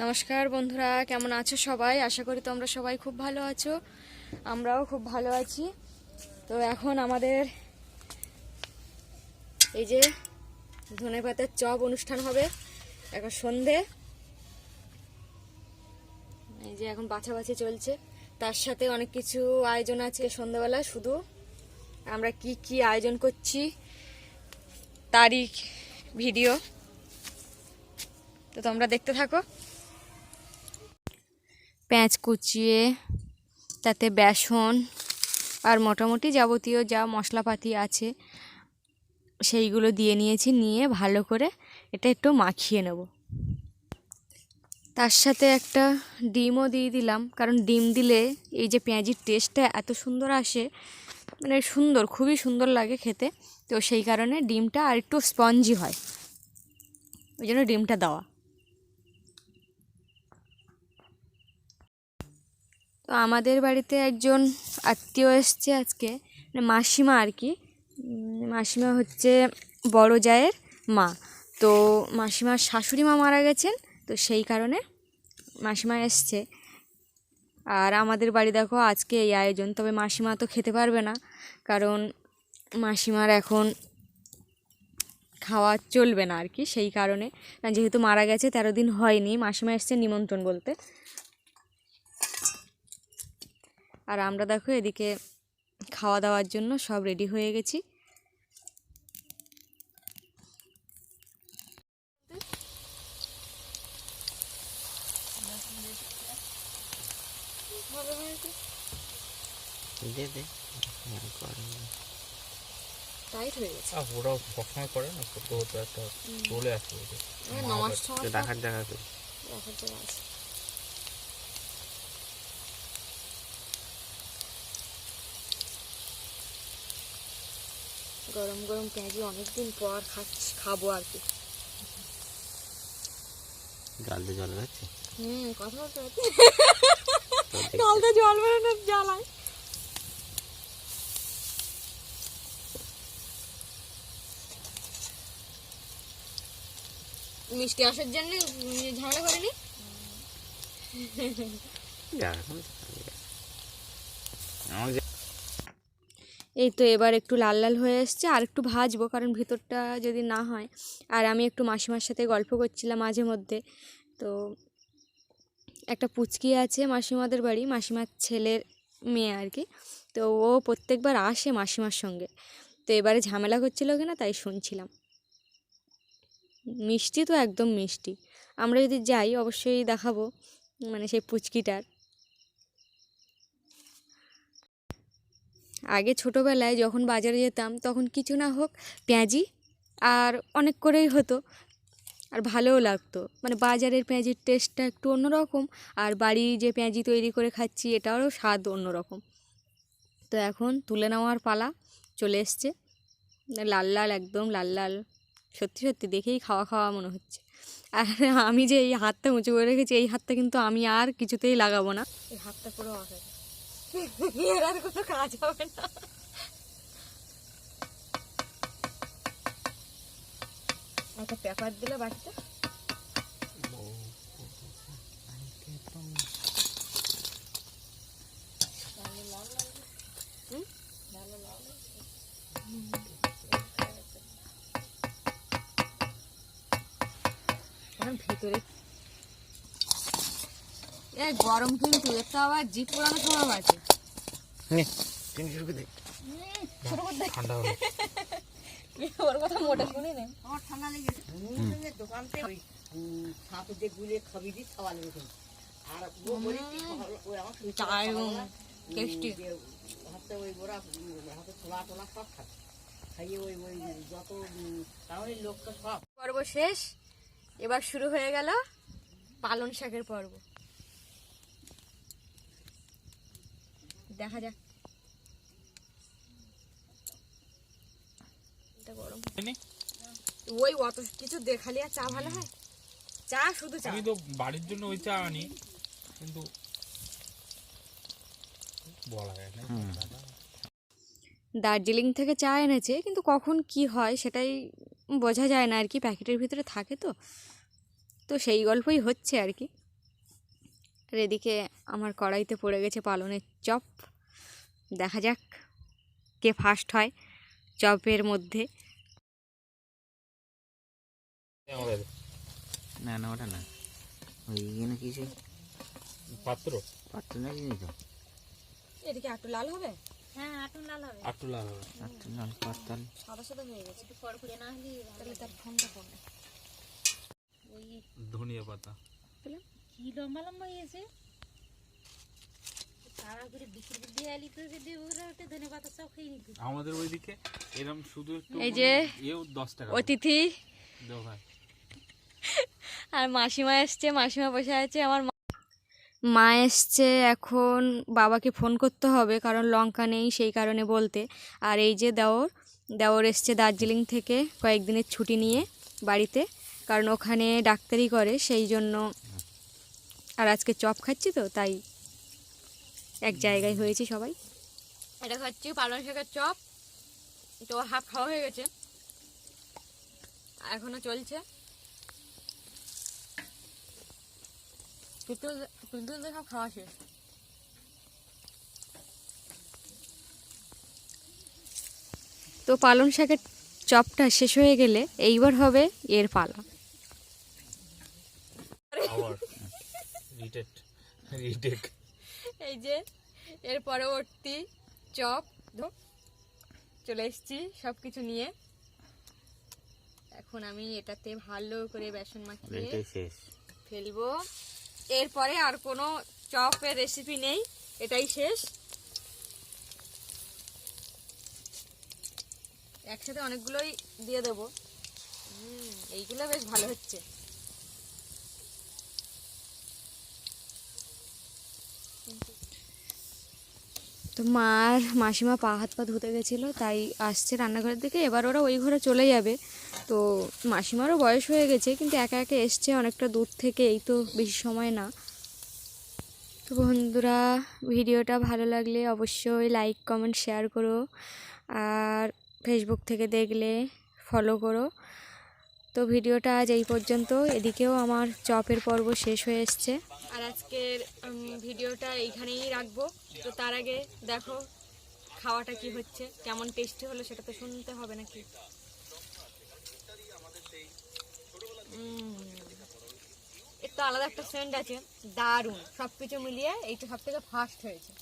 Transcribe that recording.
নমস্কার বন্ধুরা, কেমন আছো সবাই? আশা করি তোমরা সবাই খুব ভালো আছো। আমরাও খুব ভালো আছি। তো এখন আমাদের এই যে ধনে পাতার চপ অনুষ্ঠান হবে এখন সন্ধে। এই যে এখন বাছা বাছি চলছে। তার সাথে অনেক কিছু আয়োজন আছে সন্ধ্যাবেলা, শুধু আমরা কি কি আয়োজন করছি, তারিখ, ভিডিও। তো তোমরা দেখতে থাকো। পেঁয়াজ কুচিয়ে, তাতে বেসন আর মোটামুটি যাবতীয় যা মশলাপাতি আছে সেইগুলো দিয়ে নিয়েছি, নিয়ে ভালো করে এটা একটু মাখিয়ে নেব। তার সাথে একটা ডিমও দিয়ে দিলাম, কারণ ডিম দিলে এই যে পেঁয়াজির টেস্টটা এত সুন্দর আসে মানে সুন্দর, খুবই সুন্দর লাগে খেতে। তো সেই কারণে ডিমটা আর একটু স্পঞ্জি হয়, ওই জন্য ডিমটা দেওয়া। তো আমাদের বাড়িতে একজন আত্মীয় এসছে আজকে মানে মাসিমা আর কি। মাসিমা হচ্ছে বড় জায়ের মা। তো মাসিমার শাশুড়ি মা মারা গেছেন, তো সেই কারণে মাসিমা এসছে। আর আমাদের বাড়ি দেখো, আজকে এই আয়োজন, তবে মাসিমা তো খেতে পারবে না, কারণ মাসিমার এখন খাওয়া চলবে না আর কি, সেই কারণে যেহেতু মারা গেছে, তেরো দিন হয়নি, মাসিমা এসছে নিমন্ত্রণ বলতে। আর আমরা দেখো এদিকে খাওয়া দাওয়ার জন্য সব রেডি হয়ে গেছি। হ্যাঁ। টাইট হয়ে গেছে। আর ওরা সবসময় করে না ছোট হতো একটা চলে আসে ওদের। নমাজ তো দেখার জায়গা দেখার আছে। গরম গরম পেঁয়াজি অনেকদিন পর খাচ্ছি খাব আর কি। গাল দিয়ে জল হুম কথা বলতে গালতে জল বেরোনোর জ্বালায়। মিষ্টি আসার জন্য ঝামেলা করেনি। আমার এই তো এবার একটু লাল লাল হয়ে এসছে আর একটু ভাজবো, কারণ ভিতরটা যদি না হয়। আর আমি একটু মাসিমার সাথে গল্প করছিলাম মাঝে মধ্যে। তো একটা পুচকি আছে মাসিমাদের বাড়ি, মাসিমার ছেলের মেয়ে আর কি। তো ও প্রত্যেকবার আসে মাসিমার সঙ্গে। তো এবারে ঝামেলা করছিল কিনা তাই শুনছিলাম। মিষ্টি তো একদম মিষ্টি। আমরা যদি যাই, অবশ্যই দেখাবো মানে সেই পুচকিটার। আগে ছোটোবেলায় যখন বাজারে যেতাম তখন কিছু না হোক পেঁয়াজি আর অনেক করেই হতো। আর ভালোও লাগতো। মানে বাজারের পেঁয়াজির টেস্টটা একটু অন্যরকম আর বাড়ি যে পেঁয়াজি তৈরি করে খাচ্ছি এটারও স্বাদ অন্যরকম। তো এখন তুলে নেওয়ার পালা চলে এসছে। লাল লাল, একদম লাল লাল। সত্যি সত্যি দেখেই খাওয়া খাওয়া মনে হচ্ছে। আর আমি যে এই হাতটা উঁচু করে রেখেছি, এই হাতটা কিন্তু আমি আর কিছুতেই লাগাবো না। এই হাতটা পুরো আর কোনো কাজ হবে না একটা পেপার দিলে গরম কিন্তু তো আবার জিপ পোড়ানো স্বভাব আছে নে, তুমি শুরু করে দে। ঠান্ডা হলো ওর কথা মোটা শুনি না। আমার ঠান্ডা লেগেছে। দোকান থেকে ওই দিয়ে গুলে খাবি দিয়ে খাওয়া লেগেছে। আর ও বলে কি আমার শরীর খারাপ দারুণ, খাওয়ালো না। tasty। যে হাতে ওই ওরা হাতে ছোলা টোলা সব খায়। খাইয়ে ওই ওই যত উম, তাহলে লোকটা সব। পর্ব শেষ। এবার শুরু হয়ে গেল পালন শাকের পর্ব। দেখা যাক। গরম। ওই অত কিছু দেখালি আর চা ভালো হয়? চা শুধু চা? আমি তো বাড়ির জন্য ওই চা আনি কিন্তু বলা যায় না। দার্জিলিং থেকে চা এনেছে কিন্তু কখন কি হয় সেটাই বোঝা যায় না আর কি প্যাকেটের ভিতরে থাকে তো। তো সেই গল্পই হচ্ছে আর কি। আর এদিকে আমার কড়াইতে পড়ে গেছে পালনের চপ। দেখা যাক কে ফার্স্ট হয় চপের মধ্যে। না না ওটা না। ওই এখানে কিছু পাত্র। পাত্র না জিনিস তো? এদিকে একটু লাল হবে? আটটু লাল হবে। পাত্র লাল পাত্তাল সাদা সাদা হয়ে গেছে। তাহলে তার ফোনটা পড়বে। ধনিয়া পাতা। কি লম্বা লম্বা হয়েছে? আমাদের ওইদিকে এরকম শুধু এই যে দশ টাকা। অতিথি। আর মাসিমা এসছে মাসিমা বসে আছে আমার মা- মা এসছে এখন বাবাকে ফোন করতে হবে কারণ লঙ্কা নেই সেই কারণে বলতে। আর এই যে দেওর দেওর এসছে দার্জিলিং থেকে কয়েকদিনের ছুটি নিয়ে বাড়িতে কারণ ওখানে ডাক্তারি করে সেই জন্য আর আজকে চপ খাচ্ছি তো তাই এক জায়গায় হয়েছি সবাই। এটা খাচ্ছি পালং শাকের চপ তো হাফ খাওয়া হয়ে গেছে। এখনও চলছে। পিন্টু পিন্টু সব খাওয়া শেষ তো পালং শাকের চপটা শেষ হয়ে গেলে এইবার হবে এর পালা। এই যে এর পরবর্তী চপ ধো- চলে এসেছি সব কিছু নিয়ে। এখন আমি এটাতে ভালো করে বেসন মাখিয়ে ফেলব। এরপরে আর কোনো চপের রেসিপি নেই। এটাই শেষ। একসাথে অনেকগুলোই দিয়ে দেবো। এইগুলো বেশ ভালো হচ্ছে। তো মার মাসিমা পা হাত পা ধুতে গেছিল, তাই আসছে রান্নাঘরের দিকে। এবার ওরা ওই ঘরে চলে যাবে। তো মাসিমারও বয়স হয়ে গেছে, কিন্তু একা একা এসছে অনেকটা দূর থেকে, এই তো বেশি সময় না। তো বন্ধুরা, ভিডিওটা ভালো লাগলে অবশ্যই লাইক কমেন্ট শেয়ার করো। আর ফেসবুক থেকে দেখলে ফলো করো। তো ভিডিওটা আজ এই পর্যন্ত। এদিকেও আমার চপের পর্ব শেষ হয়ে এসছে। আর আজকের ভিডিওটা এইখানেই রাখব। তো তার আগে দেখো খাওয়াটা কি হচ্ছে, কেমন টেস্টি হলো সেটা তো শুনতে হবে নাকি? এর তো আলাদা একটা সেন্ট আছে, দারুণ। সব কিছু মিলিয়ে এইটা সব থেকে ফার্স্ট হয়েছে।